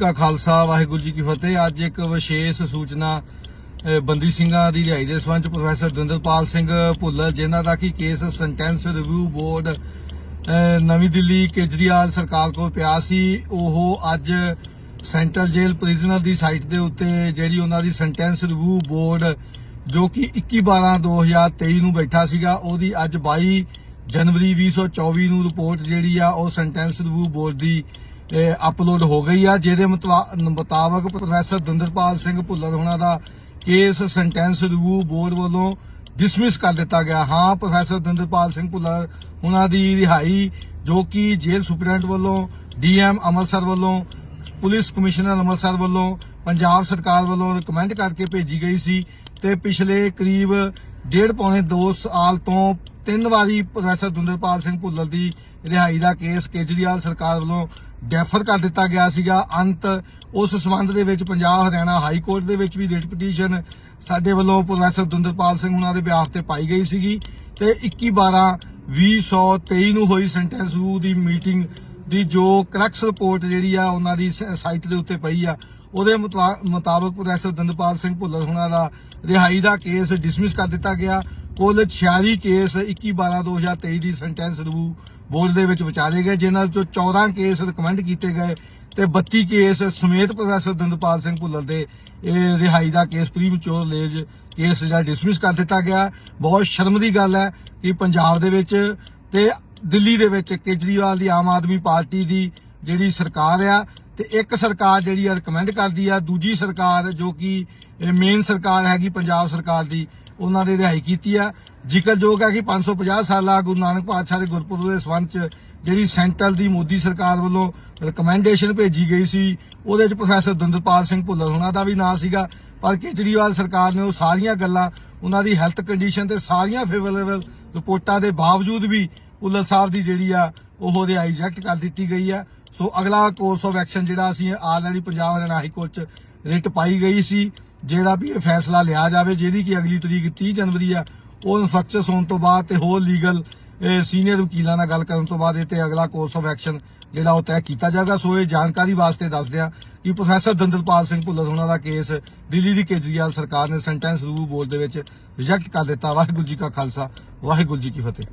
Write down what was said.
ਕਾ ਖਾਲਸਾ, ਵਾਹਿਗੁਰੂ ਜੀ ਕੀ ਫਤਿਹ। ਅੱਜ ਇੱਕ ਵਿਸ਼ੇਸ਼ ਸੂਚਨਾ ਬੰਦੀ ਸਿੰਘਾਂ ਦੀ ਰਿਹਾਈ ਦੇ ਸੰਬੰਧ ਪ੍ਰੋਫੈਸਰ ਦੰਦਲਪਾਲ ਸਿੰਘ ਭੁੱਲਰ, ਜਿਨ੍ਹਾਂ ਦਾ ਕੀ ਕੇਸ ਸੈਂਟੈਂਸ ਰਿਵਿਊ ਬੋਰਡ ਨਵੀਂ ਦਿੱਲੀ ਕੇਜਰੀਵਾਲ ਸਰਕਾਰ ਕੋਲ ਪਿਆ ਸੀ। ਉਹ ਅੱਜ ਸੈਂਟਰਲ ਜੇਲ੍ਹ ਪ੍ਰਿਜ਼ਨਰ ਦੀ ਸਾਈਟ ਦੇ ਉੱਤੇ ਜਿਹੜੀ ਉਹਨਾਂ ਦੀ ਸੈਂਟੈਂਸ ਰਿਵਿਊ ਬੋਰਡ, ਜੋ ਕਿ 21/12/2023 ਨੂੰ ਬੈਠਾ ਸੀਗਾ, ਉਹਦੀ ਅੱਜ 22 ਜਨਵਰੀ 2024 ਨੂੰ ਰਿਪੋਰਟ ਜਿਹੜੀ ਆ, ਉਹ ਸੈਂਟੈਂਸ ਰਿਵਿਊ ਬੋਰਡ ਦੀ ਅਪਲੋਡ ਹੋ ਗਈ ਆ, ਜਿਹਦੇ ਮੁਤਲਾ- ਮੁਤਾਬਕ ਪ੍ਰੋਫੈਸਰ ਦੰਦਰਪਾਲ ਸਿੰਘ ਭੁੱਲਰ ਹੋਣਾ ਦਾ ਕੇਸ ਸੈਂਟੈਂਸ ਰਿਵਿਊ ਬੋਰਡ ਵੱਲੋਂ ਡਿਸਮਿਸ ਕਰ ਦਿੱਤਾ ਗਿਆ। ਹਾਂ, ਪ੍ਰੋਫੈਸਰ ਦਿੰਦਰਪਾਲ ਸਿੰਘ ਭੁੱਲਰ ਉਹਨਾਂ ਦੀ ਰਿਹਾਈ ਜੋ ਕਿ ਜੇਲ੍ਹ ਸੁਪਰਡੈਂਟ ਵੱਲੋਂ, ਡੀਐਮ ਅੰਮ੍ਰਿਤਸਰ ਵੱਲੋਂ, ਪੁਲਿਸ ਕਮਿਸ਼ਨਰ ਅੰਮ੍ਰਿਤਸਰ ਵੱਲੋਂ, ਪੰਜਾਬ ਸਰਕਾਰ ਵੱਲੋਂ ਰਿਕਮੈਂਡ ਕਰਕੇ ਭੇਜੀ ਗਈ ਸੀ ਤੇ ਪਿਛਲੇ ਕਰੀਬ ਡੇਢ ਪੌਣੇ 2 ਸਾਲ ਤੋਂ ਤਿੰਨ ਵਾਰੀ ਪ੍ਰੋਫੈਸਰ ਦੁੰਦਰਪਾਲ ਸਿੰਘ ਭੁੱਲਰ ਦੀ ਰਿਹਾਈ ਦਾ ਕੇਸ ਕੇਜਰੀਵਾਲ ਸਰਕਾਰ ਵੱਲੋਂ ਡੈਫਰ ਕਰ ਦਿੱਤਾ ਗਿਆ ਸੀਗਾ। ਅੰਤ ਉਸ ਸਬੰਧ ਦੇ ਵਿੱਚ ਪੰਜਾਬ ਹਰਿਆਣਾ ਹਾਈ ਕੋਰਟ ਦੇ ਵਿੱਚ ਵੀ ਰਿਟ ਪਟੀਸ਼ਨ ਸਾਡੇ ਵੱਲੋਂ ਪ੍ਰੋਫੈਸਰ ਦੁੰਦਰਪਾਲ ਸਿੰਘ ਉਹਨਾਂ ਦੇ ਬਿਆਹ ਤੇ ਪਾਈ ਗਈ ਸੀਗੀ ਤੇ 21 12 2023 ਨੂੰ ਹੋਈ ਸੈਂਟੈਂਸ ਰੂ ਦੀ ਮੀਟਿੰਗ ਦੀ ਜੋ ਕਰੈਕਸ ਰਿਪੋਰਟ ਜਿਹੜੀ ਆ ਉਹਨਾਂ ਦੀ ਸਾਈਟ ਦੇ ਉੱਤੇ ਪਈ ਆ, ਉਹਦੇ ਮੁਤਾ- ਮੁਤਾਬਕ ਪ੍ਰੋਫੈਸਰ ਦੰਦਪਾਲ ਸਿੰਘ ਭੁੱਲਰ ਹੁਣਾਂ ਦਾ ਰਿਹਾਈ ਦਾ ਕੇਸ ਡਿਸਮਿਸ ਕਰ ਦਿੱਤਾ ਗਿਆ। ਕੁੱਲ 46 ਕੇਸ 21 12 2023 ਦੀ ਸੈਂਟੈਂਸ ਰਿਵਿਊ ਬੋਰਡ ਦੇ ਵਿੱਚ ਵਿਚਾਰੇ ਗਏ, ਜਿਨ੍ਹਾਂ ਵਿੱਚੋਂ 14 ਕੇਸ ਰਿਕਮੈਂਡ ਕੀਤੇ ਗਏ ਤੇ 32 ਕੇਸ ਸਮੇਤ ਪ੍ਰੋਫੈਸਰ ਦੰਦਪਾਲ ਸਿੰਘ ਭੁੱਲਰ ਦੇ, ਇਹ ਰਿਹਾਈ ਦਾ ਕੇਸ ਪ੍ਰੀਮਚੋਰ ਲੇਜ ਕੇਸ ਜਿਹੜਾ ਡਿਸਮਿਸ ਕਰ ਦਿੱਤਾ ਗਿਆ। ਬਹੁਤ ਸ਼ਰਮ ਦੀ ਗੱਲ ਹੈ ਕਿ ਪੰਜਾਬ ਦੇ ਵਿੱਚ ਤੇ ਦਿੱਲੀ ਦੇ ਵਿੱਚ ਕੇਜਰੀਵਾਲ ਦੀ ਆਮ ਆਦਮੀ ਪਾਰਟੀ ਦੀ ਜਿਹੜੀ ਸਰਕਾਰ ਆ ਤੇ ਇੱਕ ਸਰਕਾਰ ਜਿਹੜੀ ਆ ਰਿਕਮੈਂਡ ਕਰਦੀ ਆ, ਦੂਜੀ ਸਰਕਾਰ ਜੋ ਕਿ ਮੇਨ ਸਰਕਾਰ ਹੈਗੀ ਪੰਜਾਬ ਸਰਕਾਰ ਦੀ ਉਹਨਾਂ ਦੇ ਰਿਹਾਈ ਕੀਤੀ ਆ। ਜ਼ਿਕਰਯੋਗ ਹੈ ਕਿ 550 ਸਾਲਾ ਗੁਰੂ ਨਾਨਕ ਪਾਤਸ਼ਾਹ ਦੇ ਗੁਰਪੁਰਬ ਦੇ ਸੰਬੰਧ ਚ ਜਿਹੜੀ ਸੈਂਟਰਲ ਦੀ ਮੋਦੀ ਸਰਕਾਰ ਵੱਲੋਂ ਰეკਮੈਂਡੇਸ਼ਨ ਭੇਜੀ ਗਈ ਸੀ, ਉਹਦੇ ਚ ਪ੍ਰੋਫੈਸਰ ਦੰਦਪਾਲ ਸਿੰਘ ਭੁੱਲਰ ਹੁਣਾਂ ਦਾ ਵੀ ਨਾਂ ਸੀਗਾ। ਪਰ ਕੇਜਰੀਵਾਲ ਸਰਕਾਰ ਨੇ ਉਹ ਸਾਰੀਆਂ ਗੱਲਾਂ, ਉਹਨਾਂ ਦੀ ਹੈਲਥ ਕੰਡੀਸ਼ਨ ਤੇ ਸਾਰੀਆਂ ਫੇਵਰੇਬਲ ਰਿਪੋਰਟਾਂ ਦੇ ਬਾਵਜੂਦ ਵੀ ਭੁੱਲਰ ਸਾਹਿਬ ਦੀ ਜਿਹੜੀ ਆ, ਉਹ ਰਿਹਾਈ ਰਿਜੈਕਟ ਕਰ ਦਿੱਤੀ ਗਈ ਆ। ਸੋ ਅਗਲਾ ਕੋਰਸ ਆਫ ਐਕਸ਼ਨ ਜਿਹੜਾ ਅਸੀਂ already Punjab Haryana high court ਚ ਰਿਟ ਪਾਈ ਗਈ ਸੀ। ਜਿਹੜਾ ਵੀ ਇਹ ਫੈਸਲਾ ਲਿਆ ਜਾਵੇ, ਜਿਹਦੀ ਕਿ ਅਗਲੀ ਤਰੀਕ 30 ਜਨਵਰੀ ਆ, ਉਹ ਇਨਫੈਕਸ਼ਸ ਹੋਣ ਤੋਂ ਬਾਅਦ ਤੇ ਹੋਰ ਲੀਗਲ ਸੀਨੀਅਰ ਵਕੀਲਾਂ ਨਾਲ ਗੱਲ ਕਰਨ ਤੋਂ ਬਾਅਦ ਇਹ ਤੇ ਅਗਲਾ ਕੋਰਸ ਆਫ ਐਕਸ਼ਨ ਜਿਹੜਾ ਉਹ ਤੈਅ ਕੀਤਾ ਜਾਏਗਾ। ਸੋ ਇਹ ਜਾਣਕਾਰੀ ਵਾਸਤੇ ਦੱਸਦੇ ਹਾਂ ਕਿ ਪ੍ਰੋਫੈਸਰ ਦੰਦਲਪਾਲ ਸਿੰਘ ਭੁੱਲਰ ਉਹਨਾਂ ਦਾ ਕੇਸ ਦਿੱਲੀ ਦੀ ਕੇਜਰੀਵਾਲ ਸਰਕਾਰ ਨੇ ਸੈਂਟੈਂਸ ਰਿਵਿਊ ਬੋਰਡ ਦੇ ਵਿੱਚ ਰਿਜੈਕਟ ਕਰ ਦਿੱਤਾ। ਵਾਹਿਗੁਰੂ ਜੀ ਕਾ ਖਾਲਸਾ, ਵਾਹਿਗੁਰੂ ਜੀ ਕੀ ਫਤਿਹ।